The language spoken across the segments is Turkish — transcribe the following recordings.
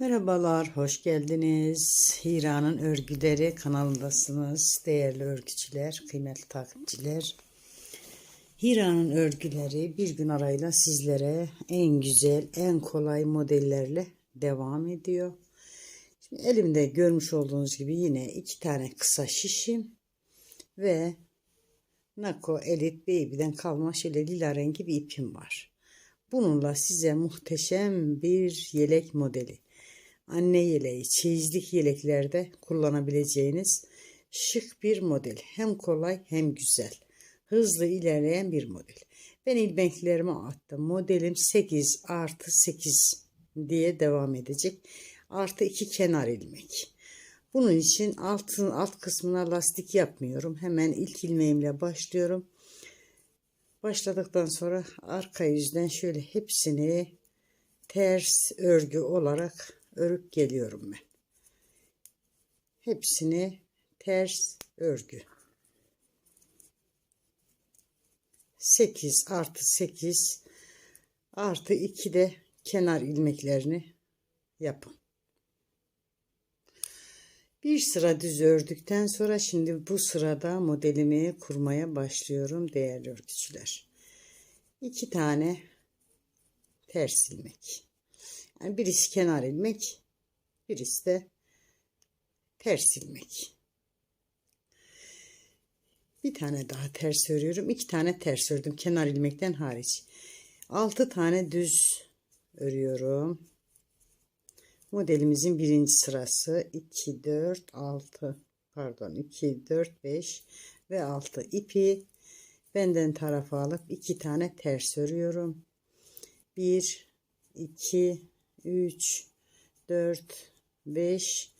Merhabalar, hoş geldiniz. Hira'nın örgüleri kanalındasınız. Değerli örgücüler, kıymetli takipçiler. Hira'nın örgüleri bir gün arayla sizlere en güzel, en kolay modellerle devam ediyor. Şimdi elimde görmüş olduğunuz gibi yine iki tane kısa şişim ve Nako Elite Baby'den kalma şöyle lila rengi bir ipim var. Bununla size muhteşem bir yelek modeli anne yeleği, çeyizlik yeleklerde kullanabileceğiniz şık bir model. Hem kolay hem güzel. Hızlı ilerleyen bir model. Ben ilmeklerimi attım. Modelim 8 artı 8 diye devam edecek. Artı 2 kenar ilmek. Bunun için altın alt kısmına lastik yapmıyorum. Hemen ilk ilmeğimle başlıyorum. Başladıktan sonra arka yüzden şöyle hepsini ters örgü olarak örüp geliyorum ben. Hepsini ters örgü. 8 artı 8 artı 2 de kenar ilmeklerini yapın. Bir sıra düz ördükten sonra şimdi bu sırada modelimi kurmaya başlıyorum değerli örgücüler. İki tane ters ilmek. Birisi kenar ilmek, birisi de ters ilmek. Bir tane daha ters örüyorum. iki tane ters ördüm kenar ilmekten hariç. Altı tane düz örüyorum. Modelimizin birinci sırası 2, 4, 6 pardon 2, 4, 5 ve 6 ipi benden tarafa alıp iki tane ters örüyorum. 1, 2, 3, 4, 5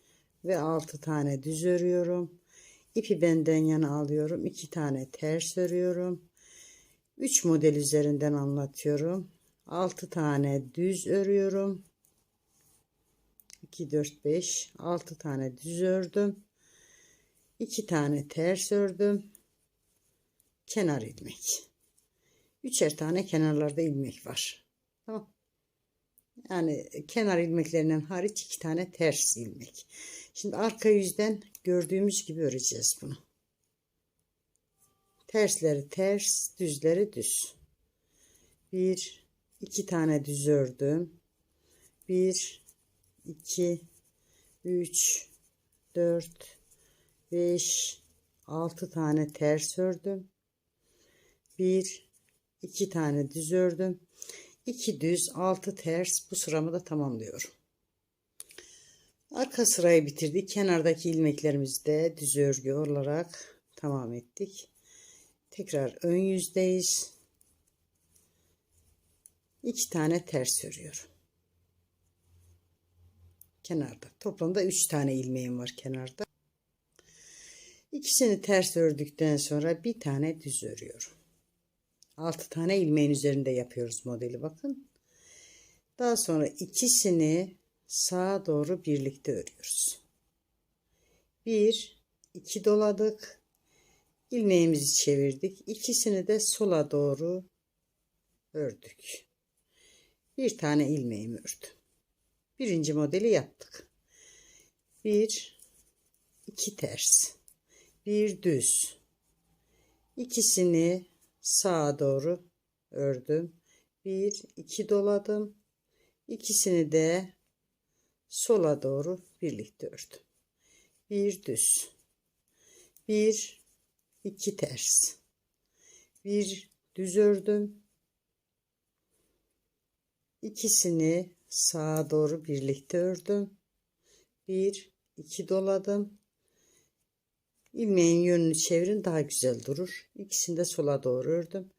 ve 6 tane düz örüyorum. İpi benden yana alıyorum. 2 tane ters örüyorum. 3 model üzerinden anlatıyorum. 6 tane düz örüyorum. 2, 4, 5, 6 tane düz ördüm. 2 tane ters ördüm. Kenar ilmek. Üçer tane kenarlarda ilmek var. Yani kenar ilmeklerinden hariç iki tane ters ilmek. Şimdi arka yüzden gördüğümüz gibi öreceğiz bunu. Tersleri ters, düzleri düz. Bir, iki tane düz ördüm. Bir, iki, üç, dört, beş, altı tane ters ördüm. Bir, iki tane düz ördüm. 2 düz 6 ters bu sıramı da tamamlıyorum. Arka sırayı bitirdik. Kenardaki ilmeklerimizi de düz örgü olarak tamam ettik. Tekrar ön yüzdeyiz. 2 tane ters örüyorum. Kenarda. Toplamda 3 tane ilmeğim var kenarda. İkisini ters ördükten sonra bir tane düz örüyorum. 6 tane ilmeğin üzerinde yapıyoruz modeli bakın. Daha sonra ikisini sağa doğru birlikte örüyoruz. 1 2 doladık. ilmeğimizi çevirdik. İkisini de sola doğru ördük. Bir tane ilmeğimi ördüm. Birinci modeli yaptık. 1 2 ters. Bir düz. İkisini sağa doğru ördüm. Bir, iki doladım. İkisini de sola doğru birlikte ördüm. Bir düz. Bir, iki ters. Bir düz ördüm. İkisini sağa doğru birlikte ördüm. Bir, iki doladım. İlmeğin yönünü çevirin daha güzel durur. İkisini de sola doğru ördüm.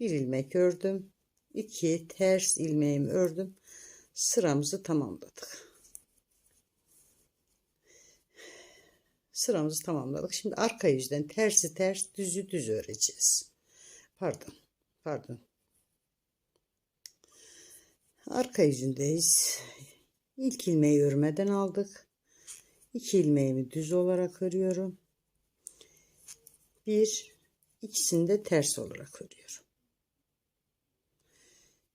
Bir ilmek ördüm. İki ters ilmeğimi ördüm. Sıramızı tamamladık. Sıramızı tamamladık. Şimdi arka yüzden tersi ters düzü düz öreceğiz. Pardon. Pardon. Arka yüzündeyiz. İlk ilmeği örmeden aldık. İki ilmeğimi düz olarak örüyorum bir ikisini de ters olarak örüyorum.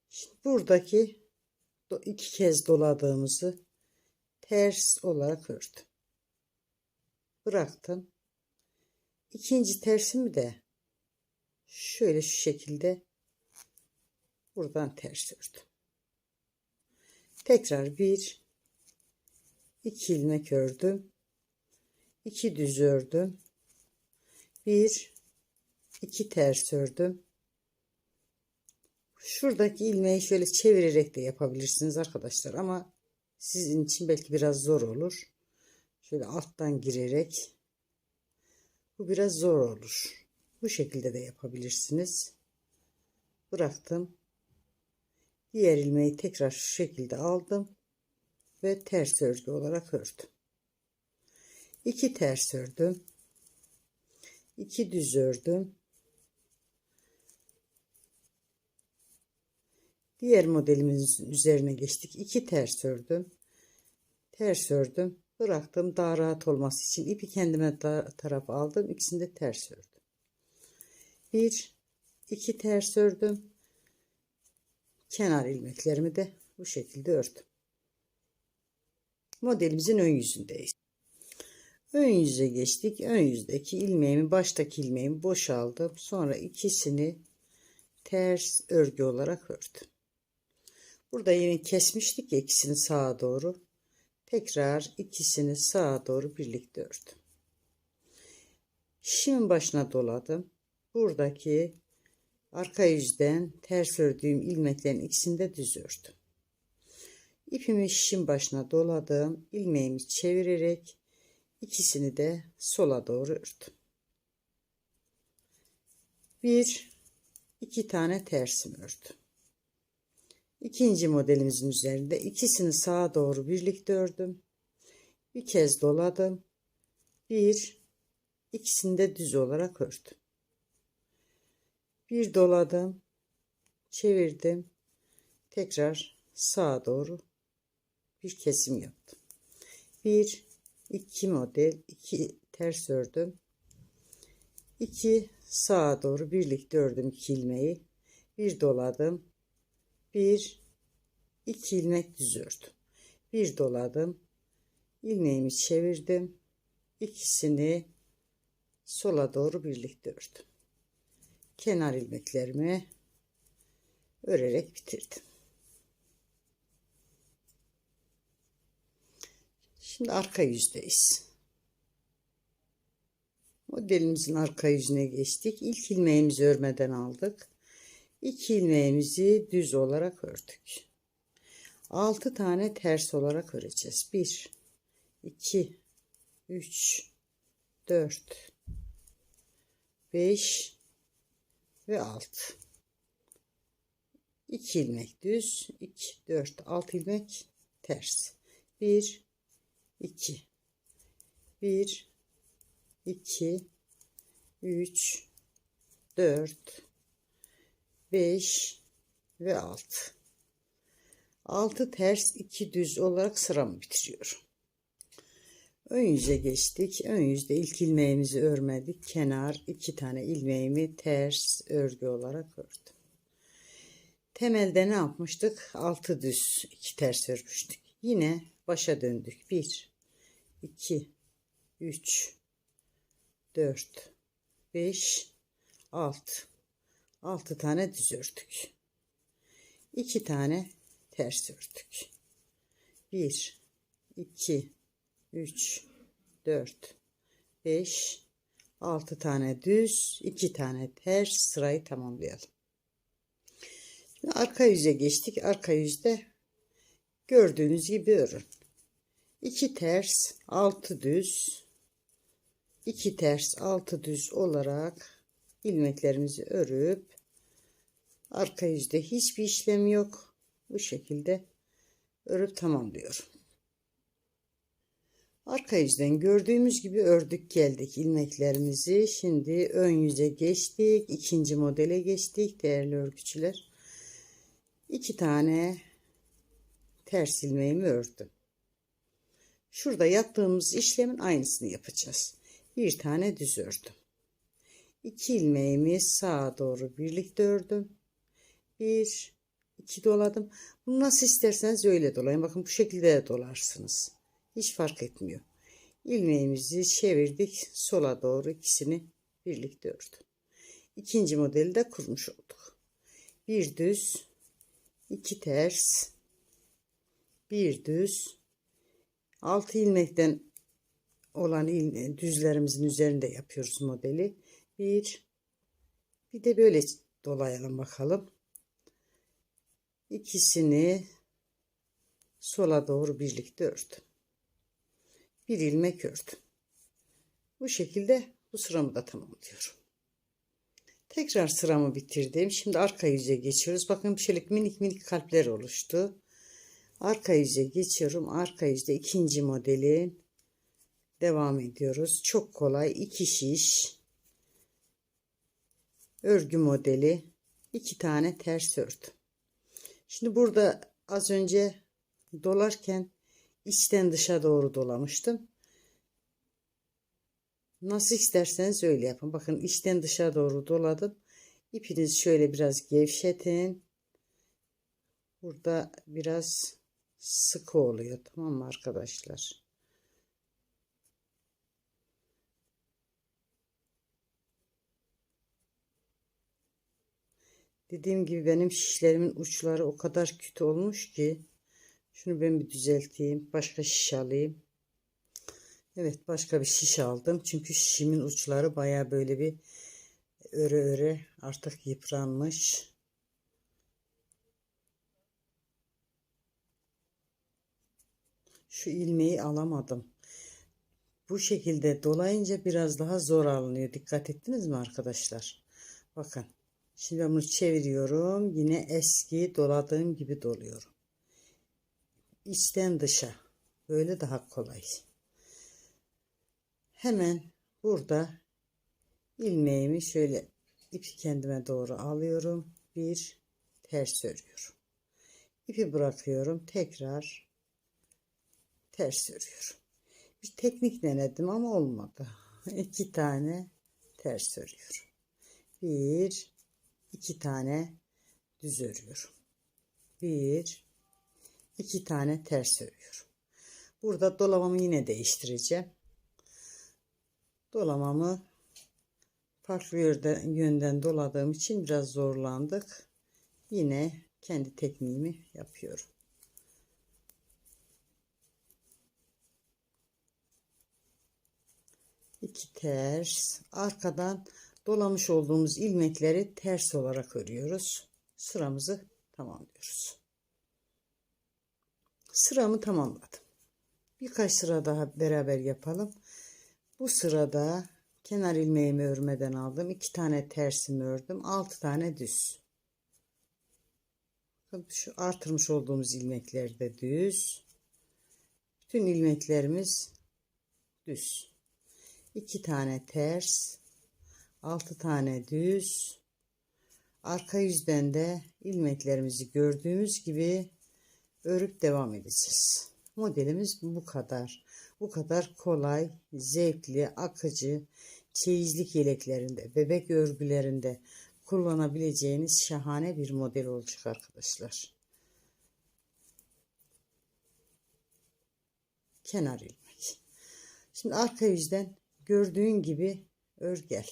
Şimdi buradaki iki kez doladığımızı ters olarak ördüm. Bıraktım. İkinci tersimi de şöyle şu şekilde buradan ters ördüm. Tekrar bir iki ilmek ördüm. iki düz ördüm. Bir iki ters ördüm. Şuradaki ilmeği şöyle çevirerek de yapabilirsiniz arkadaşlar ama sizin için belki biraz zor olur. Şöyle alttan girerek bu biraz zor olur. Bu şekilde de yapabilirsiniz. Bıraktım. Diğer ilmeği tekrar şu şekilde aldım ve ters örgü olarak ördüm. 2 ters ördüm. 2 düz ördüm. Diğer modelimizin üzerine geçtik. 2 ters ördüm. Ters ördüm. Bıraktım daha rahat olması için ipi kendime taraf aldım. İkisini de ters ördüm. 1 2 ters ördüm. Kenar ilmeklerimi de bu şekilde ördüm. Modelimizin ön yüzündeyiz. Ön yüze geçtik. Ön yüzdeki ilmeğimi, baştaki ilmeğimi boşaldım. Sonra ikisini ters örgü olarak ördüm. Burada yine kesmiştik ya ikisini sağa doğru. Tekrar ikisini sağa doğru birlikte ördüm. Şimdi başına doladım. Buradaki arka yüzden ters ördüğüm ilmeklerin ikisini de düz ördüm. İpimi şişin başına doladım. ilmeğimi çevirerek ikisini de sola doğru ördüm. Bir, iki tane tersim ördüm. İkinci modelimizin üzerinde ikisini sağa doğru birlikte ördüm. Bir kez doladım. Bir, ikisini de düz olarak ördüm. Bir doladım. Çevirdim. Tekrar sağa doğru bir kesim yaptım. Bir, iki model, iki ters ördüm. İki sağa doğru birlikte ördüm iki ilmeği. Bir doladım. Bir, iki ilmek düz ördüm. Bir doladım. ilmeğimi çevirdim. İkisini sola doğru birlikte ördüm. Kenar ilmeklerimi örerek bitirdim. Şimdi arka yüzdeyiz. Modelimizin arka yüzüne geçtik. İlk ilmeğimizi örmeden aldık. İki ilmeğimizi düz olarak ördük. 6 tane ters olarak öreceğiz. 1 2 3 4 5 ve 6 2 ilmek düz 2 4 6 ilmek ters 1 2 1 2 3 4 5 ve 6 6 ters 2 düz olarak sıramı bitiriyorum. Ön yüze geçtik. Ön yüzde ilk ilmeğimizi örmedik. Kenar iki tane ilmeğimi ters örgü olarak ördüm. Temelde ne yapmıştık? 6 düz 2 ters örmüştük. Yine başa döndük. 1 2 3 4 5 6 6 tane düz ördük 2 tane ters ördük 1 2 3 4 5 6 tane düz 2 tane ters. Sırayı tamamlayalım. Şimdi arka yüze geçtik. Arka yüzde gördüğünüz gibi örün 2 ters 6 düz. 2 ters 6 düz olarak ilmeklerimizi örüp arka yüzde hiçbir işlem yok. Bu şekilde örüp tamamlıyorum. Arka yüzden gördüğümüz gibi ördük geldik ilmeklerimizi. Şimdi ön yüze geçtik ikinci modele geçtik değerli örgücüler iki tane ters ilmeğimi ördüm Şurada yaptığımız işlemin aynısını yapacağız. Bir tane düz ördüm. İki ilmeğimi sağa doğru birlikte ördüm. Bir, iki doladım. Bunu nasıl isterseniz öyle dolayın. Bakın bu şekilde de dolarsınız. Hiç fark etmiyor. İlmeğimizi çevirdik. Sola doğru ikisini birlikte ördüm. İkinci modeli de kurmuş olduk. Bir düz, iki ters, bir düz, altı ilmekten olan il- düzlerimizin üzerinde yapıyoruz modeli. Bir, bir de böyle dolayalım bakalım. İkisini sola doğru birlikte ördüm. Bir ilmek ördüm. Bu şekilde bu sıramı da tamamlıyorum. Tekrar sıramı bitirdim. Şimdi arka yüze geçiyoruz. Bakın şöyle minik minik kalpler oluştu. Arka yüze geçiyorum. Arka yüzde ikinci modelin devam ediyoruz. Çok kolay. iki şiş örgü modeli. iki tane ters ördüm. Şimdi burada az önce dolarken içten dışa doğru dolamıştım. Nasıl isterseniz öyle yapın. Bakın içten dışa doğru doladım. İpinizi şöyle biraz gevşetin. Burada biraz sıkı oluyor. Tamam mı arkadaşlar? Dediğim gibi benim şişlerimin uçları o kadar kötü olmuş ki şunu ben bir düzelteyim. Başka şiş alayım. Evet başka bir şiş aldım. Çünkü şişimin uçları baya böyle bir öre öre artık yıpranmış. Şu ilmeği alamadım. Bu şekilde dolayınca biraz daha zor alınıyor. Dikkat ettiniz mi arkadaşlar? Bakın. Şimdi bunu çeviriyorum. Yine eski doladığım gibi doluyorum. İçten dışa. Böyle daha kolay. Hemen burada ilmeğimi şöyle ipi kendime doğru alıyorum. Bir ters örüyorum. İpi bırakıyorum. Tekrar ters örüyorum. Bir teknik denedim ama olmadı. İki tane ters örüyorum. Bir, iki tane düz örüyorum. Bir, iki tane ters örüyorum. Burada dolamamı yine değiştireceğim. Dolamamı farklı yönden, yönden doladığım için biraz zorlandık. Yine kendi tekniğimi yapıyorum. İki ters arkadan dolamış olduğumuz ilmekleri ters olarak örüyoruz. Sıramızı tamamlıyoruz. Sıramı tamamladım. Birkaç sıra daha beraber yapalım. Bu sırada kenar ilmeğimi örmeden aldım. iki tane tersimi ördüm. altı tane düz. Şu artırmış olduğumuz ilmekler de düz. Bütün ilmeklerimiz düz. 2 tane ters, 6 tane düz. Arka yüzden de ilmeklerimizi gördüğümüz gibi örüp devam edeceğiz. Modelimiz bu kadar. Bu kadar kolay, zevkli, akıcı, çeyizlik yeleklerinde, bebek örgülerinde kullanabileceğiniz şahane bir model olacak arkadaşlar. Kenar ilmek. Şimdi arka yüzden gördüğün gibi ör gel.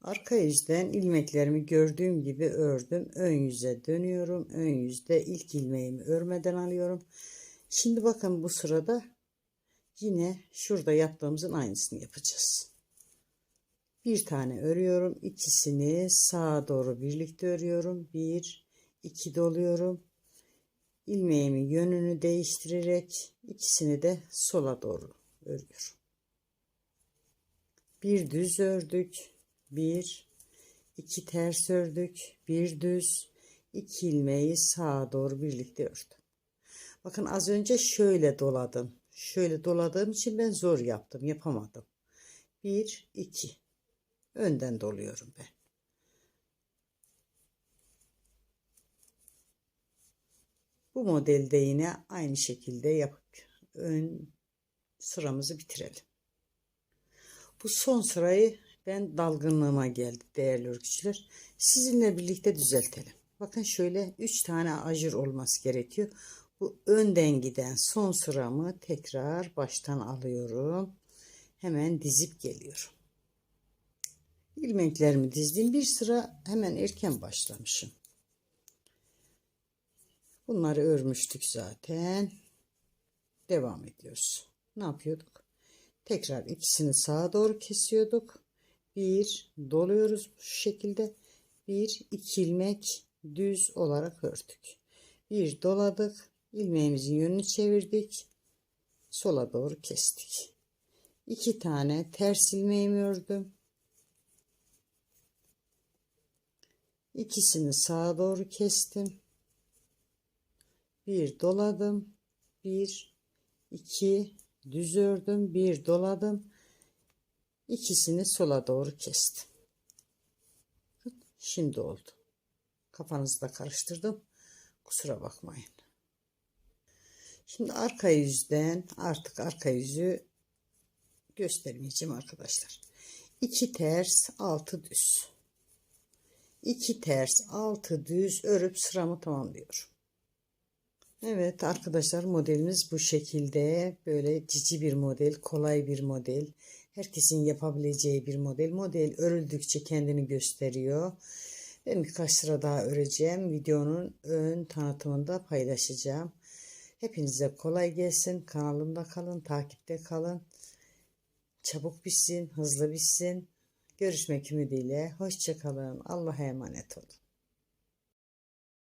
Arka yüzden ilmeklerimi gördüğüm gibi ördüm. Ön yüze dönüyorum. Ön yüzde ilk ilmeğimi örmeden alıyorum. Şimdi bakın bu sırada yine şurada yaptığımızın aynısını yapacağız. Bir tane örüyorum. ikisini sağa doğru birlikte örüyorum. Bir, iki doluyorum. ilmeğimin yönünü değiştirerek ikisini de sola doğru örüyorum. Bir düz ördük. Bir, iki ters ördük. Bir düz, iki ilmeği sağa doğru birlikte ördüm. Bakın az önce şöyle doladım. Şöyle doladığım için ben zor yaptım. Yapamadım. Bir, iki. Önden doluyorum ben. Bu modelde yine aynı şekilde yapıp ön sıramızı bitirelim. Bu son sırayı ben dalgınlığıma geldi değerli örgücüler. Sizinle birlikte düzeltelim. Bakın şöyle 3 tane ajur olması gerekiyor. bu önden giden son sıramı tekrar baştan alıyorum. Hemen dizip geliyorum. İlmeklerimi dizdim. Bir sıra hemen erken başlamışım. Bunları örmüştük zaten. Devam ediyoruz. Ne yapıyorduk? Tekrar ikisini sağa doğru kesiyorduk. Bir doluyoruz şu şekilde. Bir iki ilmek düz olarak ördük. Bir doladık. ilmeğimizin yönünü çevirdik. Sola doğru kestik. İki tane ters ilmeğimi ördüm. İkisini sağa doğru kestim. Bir doladım. Bir, iki, düz ördüm. Bir doladım. İkisini sola doğru kestim. Şimdi oldu. Kafanızı da karıştırdım. Kusura bakmayın. Şimdi arka yüzden artık arka yüzü göstermeyeceğim arkadaşlar. 2 ters 6 düz. 2 ters 6 düz örüp sıramı tamamlıyorum. Evet arkadaşlar modelimiz bu şekilde. Böyle cici bir model kolay bir model. Herkesin yapabileceği bir model. Model örüldükçe kendini gösteriyor. Ben birkaç sıra daha öreceğim. Videonun ön tanıtımında paylaşacağım. Hepinize kolay gelsin. Kanalımda kalın takipte kalın. Çabuk bitsin hızlı bitsin. Görüşmek ümidiyle. Hoşçakalın Allah'a emanet olun